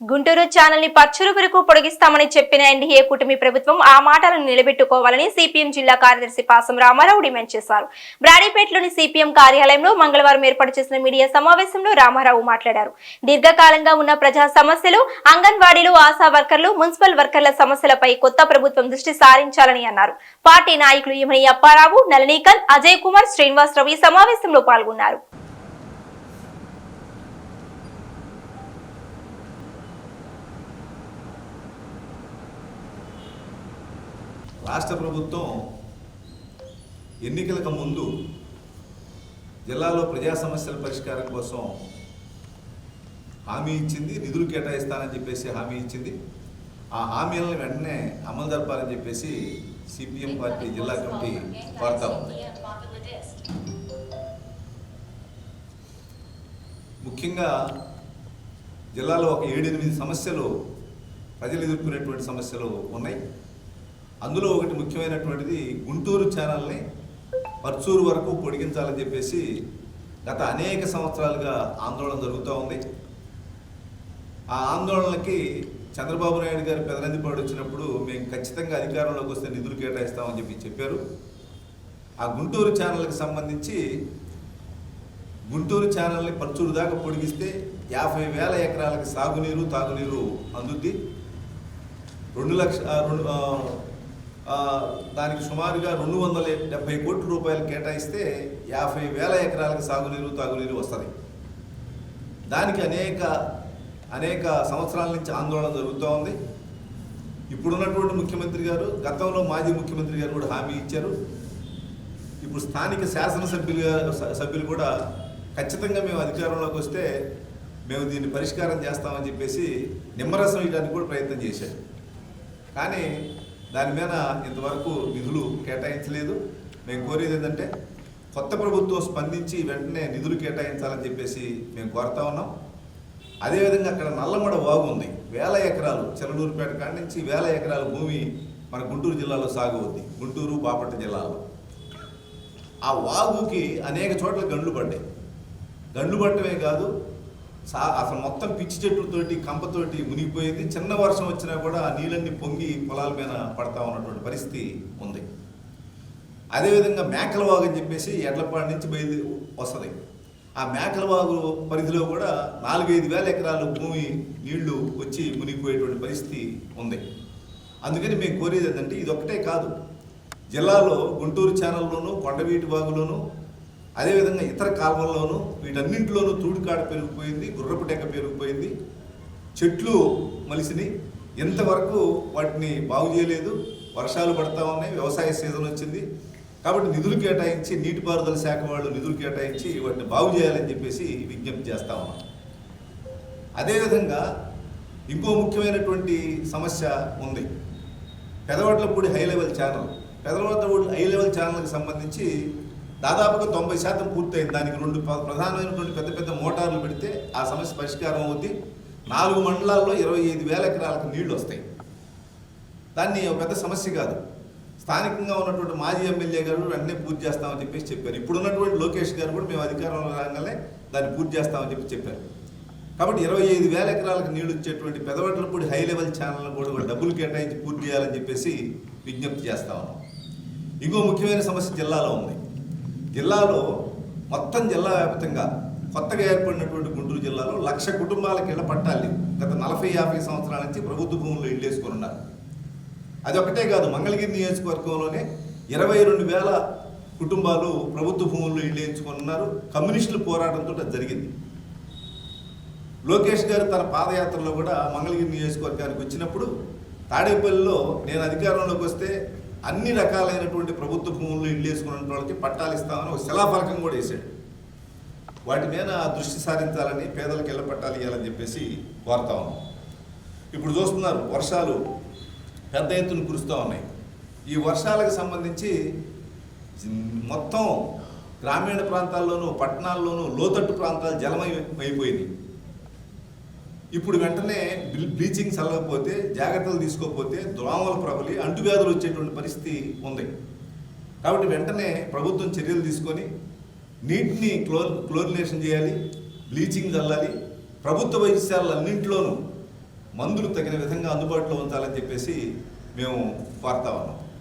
గుంటూరు ఛానల్ని పచ్చరు వరకు పొడిగిస్తామని చెప్పిన ఎన్డీఏ కూటమి ప్రభుత్వం ఆ మాటలను నిలబెట్టుకోవాలని సిపిఎం జిల్లా కార్యదర్శి పాసం రామారావు డిమాండ్ చేశారు. బ్రాడీపేటలోని సిపిఎం కార్యాలయంలో మంగళవారం ఏర్పాటు చేసిన మీడియా సమావేశంలో రామారావు మాట్లాడారు. దీర్ఘకాలంగా ఉన్న ప్రజా సమస్యలు అంగన్వాడీలు ఆశా వర్కర్లు మున్సిపల్ వర్కర్ల సమస్యలపై కొత్త ప్రభుత్వం దృష్టి సారించాలని అన్నారు. పార్టీ నాయకులు యమని అప్పారావు నళనీకల్ అజయ్ కుమార్ శ్రీనివాసరావు ఈ సమావేశంలో పాల్గొన్నారు. రాష్ట్ర ప్రభుత్వం ఎన్నికలకు ముందు జిల్లాలో ప్రజా సమస్యల పరిష్కారం కోసం హామీ ఇచ్చింది నిధులు కేటాయిస్తానని చెప్పేసి హామీ ఇచ్చింది. ఆ హామీలను వెంటనే అమలు జరపాలని చెప్పేసి సిపిఎం పార్టీ జిల్లా కమిటీ కోరుతా ఉంది. ముఖ్యంగా జిల్లాలో ఒక ఏడెనిమిది సమస్యలు ప్రజలు ఎదుర్కొనేటువంటి సమస్యలు ఉన్నాయి. అందులో ఒకటి ముఖ్యమైనటువంటిది గుంటూరు ఛానల్ని పర్చూరు వరకు పొడిగించాలని చెప్పేసి గత అనేక సంవత్సరాలుగా ఆందోళన జరుగుతూ ఉంది. ఆ ఆందోళనకి చంద్రబాబు నాయుడు గారు పెదనందిపాడు వచ్చినప్పుడు మేము ఖచ్చితంగా అధికారంలోకి వస్తే నిధులు కేటాయిస్తామని చెప్పి చెప్పారు. ఆ గుంటూరు ఛానల్కి సంబంధించి గుంటూరు ఛానల్ని పర్చూరు దాకా పొడిగిస్తే యాభై వేల ఎకరాలకి సాగునీరు తాగునీరు అందుద్ది. రెండు లక్ష రెండు దానికి సుమారుగా రెండు వందల డెబ్బై కోట్ల రూపాయలు కేటాయిస్తే యాభై వేల ఎకరాలకు సాగునీరు తాగునీరు వస్తుంది. దానికి అనేక అనేక సంవత్సరాల నుంచి ఆందోళన జరుగుతూ ఉంది. ఇప్పుడున్నటువంటి ముఖ్యమంత్రి గారు గతంలో మాజీ ముఖ్యమంత్రి గారు కూడా హామీ ఇచ్చారు. ఇప్పుడు స్థానిక శాసనసభ్యులు గారు- సభ్యులు కూడా ఖచ్చితంగా మేము అధికారంలోకి వస్తే మేము దీన్ని పరిష్కారం చేస్తామని చెప్పేసి నిమ్మరసం ఇవ్వడానికి కూడా ప్రయత్నం చేశారు. కానీ దాని మీద ఇంతవరకు నిధులు కేటాయించలేదు. మేము కోరేది ఏంటంటే కొత్త ప్రభుత్వం స్పందించి వెంటనే నిధులు కేటాయించాలని చెప్పేసి మేము కోరుతా ఉన్నాం. అదేవిధంగా అక్కడ నల్లమడ వాగు ఉంది. వేల ఎకరాలు చెలనూరుపేట కాడి నుంచి వేల ఎకరాల భూమి మన గుంటూరు జిల్లాలో సాగు అవుద్ది. గుంటూరు బాపట్ల జిల్లాలో. ఆ వాగుకి అనేక చోట్ల గండ్లు పడ్డాయి. గండ్లు పట్టమే కాదు సా అసలు మొత్తం పిచ్చి చెట్లతోటి కంపతోటి మునిగిపోయింది. చిన్న వర్షం వచ్చినా కూడా ఆ నీళ్ళన్నీ పొంగి పొలాల మీద పడతా ఉన్నటువంటి పరిస్థితి ఉంది. అదేవిధంగా మేకలవాగు అని చెప్పేసి ఎడ్లపాడి నుంచి బయలు వస్తుంది. ఆ మేకల వాగు పరిధిలో కూడా నాలుగైదు వేల ఎకరాలు భూమి నీళ్ళు వచ్చి మునిగిపోయేటువంటి పరిస్థితి ఉంది. అందుకని మేము కోరేది ఏంటంటే ఇది ఒకటే కాదు. జిల్లాలో గుంటూరు ఛానల్లోను కొండవీటి వాగులోను అదేవిధంగా ఇతర కాలువల్లోనూ వీటన్నింటిలోనూ తూడుకాడ పెరిగిపోయింది గుర్రపు డెక్క పెరిగిపోయింది. చెట్లు మలిసినాయి ఇంతవరకు వాటిని బాగు చేయలేదు వర్షాలు పడతా ఉన్నాయి వ్యవసాయ సీజన్ వచ్చింది. కాబట్టి నిధులు కేటాయించి నీటిపారుదల శాఖ వాళ్ళు నిధులు కేటాయించి వాటిని బాగు చేయాలని చెప్పేసి విజ్ఞప్తి చేస్తా ఉన్నాం. అదేవిధంగా ఇంకో ముఖ్యమైనటువంటి సమస్య ఉంది. Pedavatlapudi high level channel. Pedavatlapudi high level ఛానల్కి సంబంధించి దాదాపుగా తొంభై శాతం పూర్తయింది. దానికి రెండు ప్రధానమైనటువంటి పెద్ద పెద్ద మోటార్లు పెడితే ఆ సమస్య పరిష్కారం అవుద్ది. నాలుగు మండలాల్లో ఇరవై ఐదు వేల ఎకరాలకు నీళ్ళు వస్తాయి. దాన్ని ఒక పెద్ద సమస్య కాదు. స్థానికంగా ఉన్నటువంటి మాజీ ఎమ్మెల్యే గారు వెంటనే పూర్తి చేస్తామని చెప్పేసి చెప్పారు. ఇప్పుడున్నటువంటి లోకేష్ గారు కూడా మేము అధికారంలో రాగానే దాన్ని పూర్తి చేస్తామని చెప్పి చెప్పారు. కాబట్టి ఇరవై ఐదు వేల ఎకరాలకు నీళ్ళు ఇచ్చేటువంటి పెదవట్లపూడి హై లెవెల్ ఛానల్ కూడా కూడా డబ్బులు కేటాయించి పూర్తి చేయాలని చెప్పేసి విజ్ఞప్తి చేస్తా ఉన్నాం. ఇంకో ముఖ్యమైన సమస్య జిల్లాలో ఉంది. జిల్లాలో మొత్తం జిల్లా వ్యాప్తంగా కొత్తగా ఏర్పడినటువంటి గుంటూరు జిల్లాలో లక్ష కుటుంబాలకు ఇళ్ళ పట్టాలి గత నలభై యాభై సంవత్సరాల నుంచి ప్రభుత్వ భూముల్లో ఇళ్ళు వేసుకొని ఉన్నారు. అది ఒకటే కాదు మంగళగిరి నియోజకవర్గంలోనే ఇరవై రెండు వేల కుటుంబాలు ప్రభుత్వ భూముల్లో ఇళ్ళు వేయించుకున్నారు ఉన్నారు. కమ్యూనిస్టుల పోరాటంతో అది జరిగింది. లోకేష్ గారు తన పాదయాత్రలో కూడా మంగళగిరి నియోజకవర్గానికి వచ్చినప్పుడు తాడేపల్లిలో నేను అధికారంలోకి వస్తే అన్ని రకాలైనటువంటి ప్రభుత్వ భూములు ఇల్లు వేసుకున్న వాళ్ళకి పట్టాలు ఇస్తామని ఒక శిలాఫలకం కూడా వేశాడు. వాటి మీద దృష్టి సారించాలని పేదలకు ఇళ్ళ పట్టాలు ఇవ్వాలని చెప్పేసి కోరుతా ఉన్నాం. ఇప్పుడు చూస్తున్నారు వర్షాలు పెద్ద ఎత్తున కురుస్తూ ఉన్నాయి. ఈ వర్షాలకు సంబంధించి మొత్తం గ్రామీణ ప్రాంతాల్లోనూ పట్టణాల్లోనూ లోతట్టు ప్రాంతాలు జలమై అయిపోయినాయి ఇప్పుడు వెంటనే బ్లీచింగ్ చల్లకపోతే జాగ్రత్తలు తీసుకోకపోతే దోమలు ప్రబలి అంటువ్యాధులు వచ్చేటువంటి పరిస్థితి ఉంది. కాబట్టి వెంటనే ప్రభుత్వం చర్యలు తీసుకొని నీటిని క్లో క్లోరినేషన్ చేయాలి బ్లీచింగ్ చల్లాలి ప్రభుత్వ వైద్యశాలన్నింటిలోనూ మందులు తగిన విధంగా అందుబాటులో ఉంచాలని చెప్పేసి మేము కోరుతా ఉన్నాం.